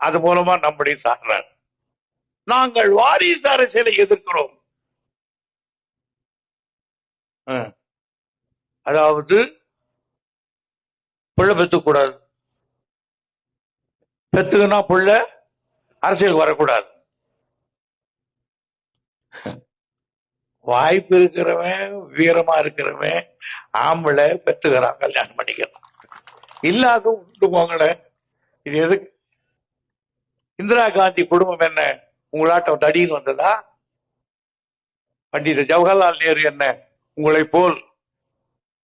அது மூலமா நம்முடைய சாடுறார் நாங்கள் வாரிசு அரசியலை எதிர்க்கிறோம். அதாவது புள்ள பெத்துக்கூடாது பெத்துக்குன்னா புள்ள அரசியலுக்கு வரக்கூடாது. வாய்ப்பு இருக்கிறவன் வீரமா இருக்கிறவன் ஆம்பளை பெத்துக்கிறான் கல்யாணம் பண்ணிக்கிறான். இல்லாத உண்டு போங்களேன் இது எதுக்கு? இந்திரா காந்தி குடும்பம் என்ன? உங்களாட்டம் தடின்னு வந்ததா? பண்டித ஜவஹர்லால் நேரு என்ன? உங்களை போல்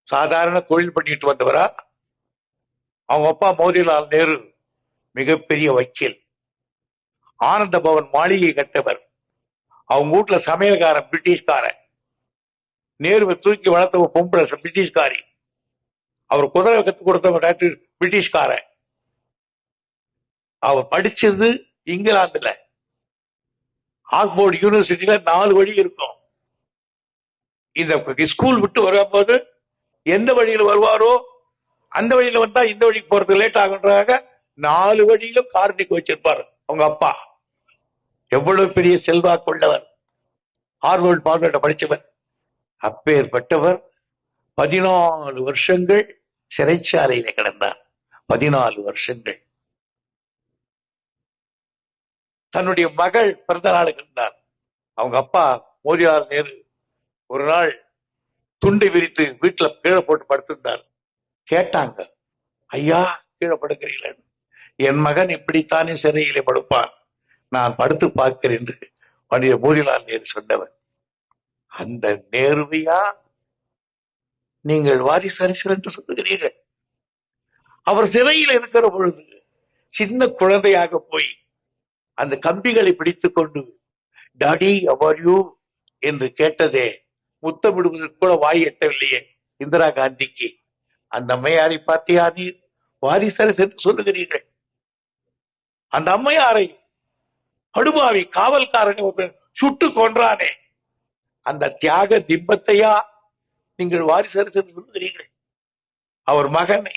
சாதாரண தொழில் பண்ணிட்டு வந்தவரா? அவங்க அப்பா மோதிலால் நேரு மிகப்பெரிய வக்கீல். ஆனந்த பவன் மாளிகை கட்டவர். அவங்க வீட்டுல சமையல்காரன் பிரிட்டிஷ்காரன். நேருவை தூக்கி வளர்த்தவ பொம்பளை பிரிட்டிஷ்காரி. அவர் குதிரை கத்து கொடுத்தவங்க டாக்டர் பிரிட்டிஷ்காரன். அவர் படிச்சது இங்கிலாந்துல. ஆக்ஸ்போர்ட் யூனிவர்சிட்டியில நாலு வழி இருக்கும். இந்த ஸ்கூல் விட்டு வரும்போது எந்த வழியில வருவாரோ அந்த வழியில வந்தா இந்த வழிக்கு போறதுக்கு லேட் ஆகுன்றாங்க நாலு வழியிலும் கார்னிக் வச்சிருப்பாரு அவங்க அப்பா. எவ்வளவு பெரிய செல்வாக்கு உள்ளவர். ஹார்வர்ட் பார்வர்ட படிச்சவர். அப்பேற்பட்டவர். பதினாலு வருஷங்கள் சிறைச்சாலையில கிடந்தார். பதினாலு வருஷங்கள். தன்னுடைய மகள் பிறந்த நாளுக்கு இருந்தார் அவங்க அப்பா மோதிலால் நேரு ஒரு நாள் துண்டை விரித்து வீட்டுல கீழே போட்டு படுத்திருந்தார். கேட்டாங்க ஐயா கீழே படுக்கிறீங்களேன்னு என் மகன் இப்படித்தானே சிறையிலே படுப்பான். நான் படுத்து பார்க்கிறேன் என்று பண்டித மோதிலால் நேரு சொன்னவர். அந்த நேருவையா நீங்கள் வாரிசு அரசியல் என்று சொல்லுகிறீர்கள். அவர் சிறையில் இருக்கிற பொழுது சின்ன குழந்தையாக போய் அந்த கம்பிகளை பிடித்து கொண்டு டாடி அவர் யூ என்று கேட்டதே முத்தமிடுவதற்கு கூட வாய் எட்டவில்லையே இந்திரா காந்திக்கு. அந்த அம்மையாரை பார்த்தியா நீர் வாரிசரசு என்று சொல்லுகிறீர்கள். அந்த அம்மையாரை படுபாவி காவல்காரனை ஒருத்தன் சுட்டு கொன்றானே. அந்த தியாக திம்பத்தையா? நீங்கள் வாரிசரசு என்று சொல்லுகிறீர்கள். அவர் மகனை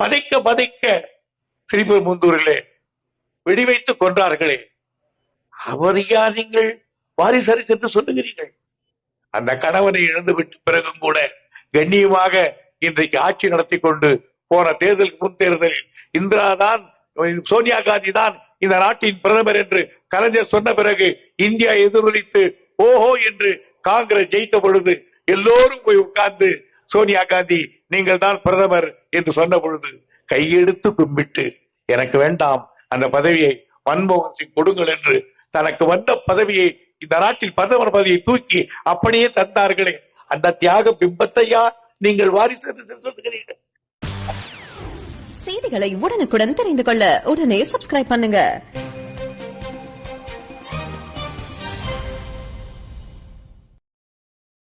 பதைக்க பதைக்க ஸ்ரீபெரும்புந்தூரிலே வெடிவைத்து கொன்றார்களே. அவரையா நீங்கள் வாரிசரிசு என்று சொல்லுகிறீர்கள்? அந்த கணவனை இழந்து விட்டு பிறகும் கூட கண்ணியமாக இன்றைக்கு ஆட்சி நடத்தி கொண்டு போன தேர்தல் முன் தேர்தலில் இந்திரா தான் சோனியா காந்தி தான் இந்த நாட்டின் பிரதமர் என்று கலைஞர் சொன்ன பிறகு இந்தியா எதிரொலித்து ஓஹோ என்று காங்கிரஸ் ஜெயித்த பொழுது எல்லோரும் போய் உட்கார்ந்து சோனியா காந்தி நீங்கள் தான் பிரதமர் என்று சொன்ன பொழுது கையெடுத்து கும்பிட்டு எனக்கு வேண்டாம் அந்த பதவியை மன்மோகன் சிங் கொடுங்கள் என்று தனக்கு வந்த பதவியை இந்த நாட்டில் பிரதமர் பதவியை தூக்கி அப்படியே தந்தார்களே. அந்த தியாக பிம்பத்தையா நீங்கள் வாரிசு சொல்லுகிறீர்கள் செய்திகளை உடனுக்குடன் தெரிந்து கொள்ள உடனே சப்ஸ்கிரைப் பண்ணுங்க.